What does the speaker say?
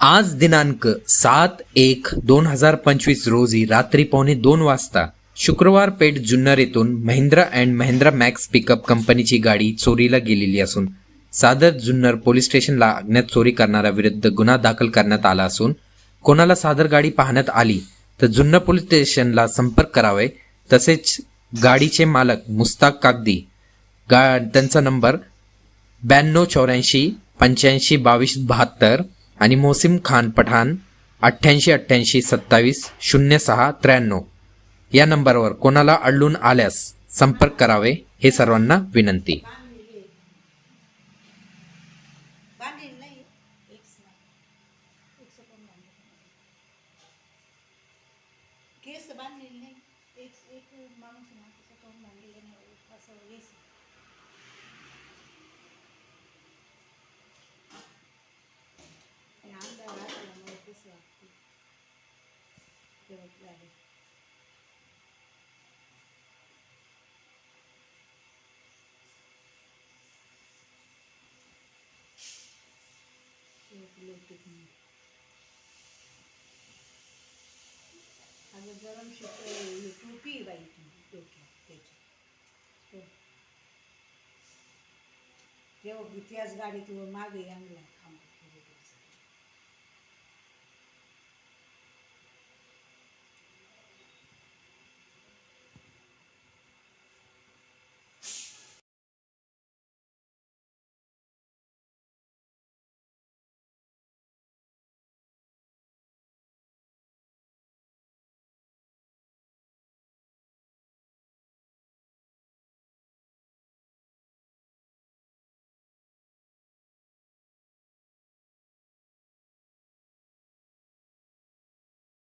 आज दिनांक सात एक दोन हजार पंचवीस रोजी रात्री पावणे दोन वाजता शुक्रवार पेठ जुन्नर येथून Mahindra and Mahindra Max pickup कंपनीची गाडी चोरीला गेलेली असून सादर जुन्नर पोलीस स्टेशनला अज्ञात चोरी करणाऱ्या विरुद्ध गुन्हा दाखल करण्यात आला असून कोणाला सादर गाडी पाहण्यात आली तर जुन्नर पोलीस स्टेशनला संपर्क करावे तसेच गाडीचे मालक मुस्ताक कागदी गा त्यांचा नंबर ब्याण्णव चौऱ्याऐंशी पंच्याऐंशी बावीस बहात्तर आणि मोसिम खान पठाण अठ्ठ्याऐंशी अठ्ठ्याऐंशी सत्तावीस शून्य सहा त्र्याण्णव. या नंबरवर कोणाला अडलून आल्यास संपर्क करावे हे सर्वांना विनंती. केस बांधलेली नाही. एक एक माणूस ना त्याचं तोंड बांधलेलं नाही. असं केस आणि अंधार असल्यामुळे केस वाटते तेवढं आहे अगं गरम शिक टोपी बाई ती डोक्यात त्याची. हो. तेव्हा इतिहास गाडीत वर मागे आणला